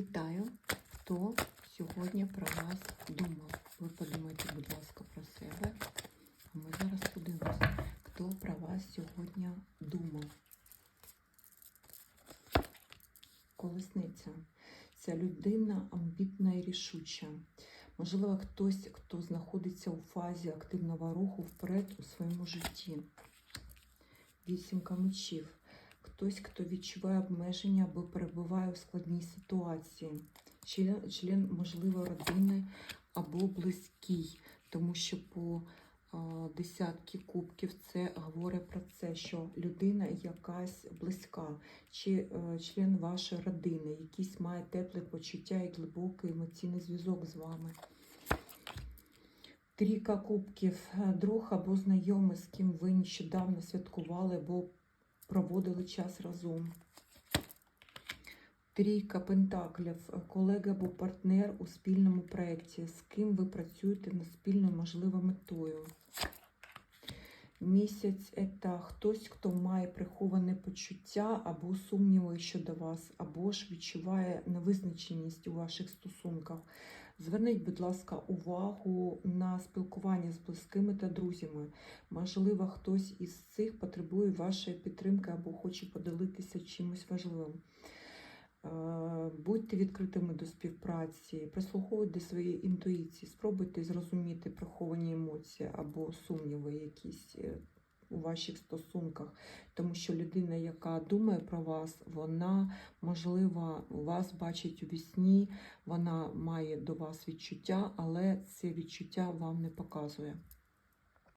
Вітаю, хто сьогодні про вас думав. Ви подумайте, будь ласка, про себе. А ми зараз подивимося, хто про вас сьогодні думав. Колесниця. Ця людина амбітна і рішуча. Можливо, хтось, хто знаходиться у фазі активного руху вперед у своєму житті. Вісімка мечів. Хтось, хто відчуває обмеження або перебуває у складній ситуації. Член, член можливо, родини або близький, тому що по десятки кубків це говорить про це, що людина якась близька, чи е, член вашої родини, якийсь має тепле почуття і глибокий емоційний зв'язок з вами. Трійка кубків, друг або знайомий, з ким ви нещодавно святкували або проводили час разом. Трійка пентаклів, колега або партнер у спільному проєкті, з ким ви працюєте над спільною можливою метою. Місяць це хтось, хто має приховане почуття або сумніви щодо вас, або ж відчуває невизначеність у ваших стосунках. Зверніть, будь ласка, увагу на спілкування з близькими та друзями. Можливо, хтось із цих потребує вашої підтримки або хоче поділитися чимось важливим. Е, Будьте відкритими до співпраці, прислуховуйте своєї інтуїції, спробуйте зрозуміти приховані емоції або сумніви якісь е, у ваших стосунках, тому що людина, яка думає про вас, вона можливо вас бачить у вісні, вона має до вас відчуття, але це відчуття вам не показує.